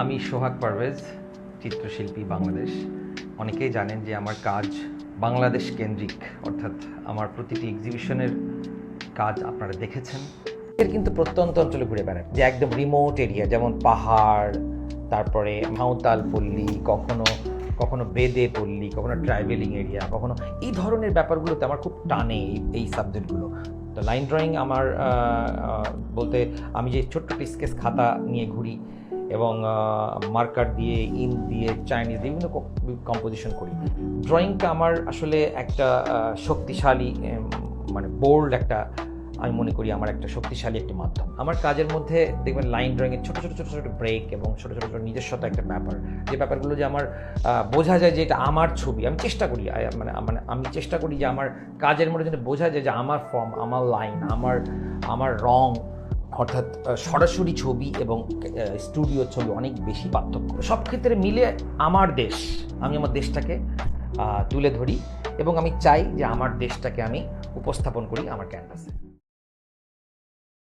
আমি সোহাগ পারভেজ, চিত্রশিল্পী বাংলাদেশ। অনেকেই জানেন যে আমার কাজ বাংলাদেশ কেন্দ্রিক, অর্থাৎ আমার প্রতিটি এক্সিবিশনের কাজ আপনারা দেখেছেন। এর কিন্তু প্রত্যন্ত অঞ্চলে ঘুরে বেড়ায়, যে একদম রিমোট এরিয়া যেমন পাহাড়, তারপরে ভাঁওতাল পল্লী, কখনো কখনো বেদে পল্লী, কখনো ট্রাইভেলিং এরিয়া কখনো এই ধরনের ব্যাপারগুলোতে আমার খুব টানে এই- সাবজেক্টগুলো তো লাইন ড্রয়িং আমার বলতে আমি যে ছোট্ট স্কেচ খাতা নিয়ে ঘুরি এবং মার্কার দিয়ে ইন দিয়ে চাইনিজ বিভিন্ন কম্পোজিশন করি। ড্রয়িংটা আমার আসলে একটা শক্তিশালী মানে বোল্ড একটা, আমি মনে করি আমার একটা শক্তিশালী একটি মাধ্যম। আমার কাজের মধ্যে দেখবেন লাইন ড্রয়িংয়ের ছোটো ছোটো ছোটো ছোটো ব্রেক এবং ছোটো ছোটো ছোটো নিজস্বতা একটা ব্যাপার। যে ব্যাপারগুলো যে আমার বোঝা যায় যে এটা আমার ছবি, আমি চেষ্টা করি মানে মানে আমি চেষ্টা করি যে আমার কাজের মধ্যে যেন বোঝা যায় যে আমার ফর্ম আমার লাইন আমার আমার রং অর্থাৎ সরাসরি ছবি এবং স্টুডিও ছবি অনেক বেশি পার্থক্য। সব ক্ষেত্রে মিলে আমার দেশ, আমি আমার দেশটাকে তুলে ধরি এবং আমি চাই যে আমার দেশটাকে আমি উপস্থাপন করি আমার ক্যানভাসে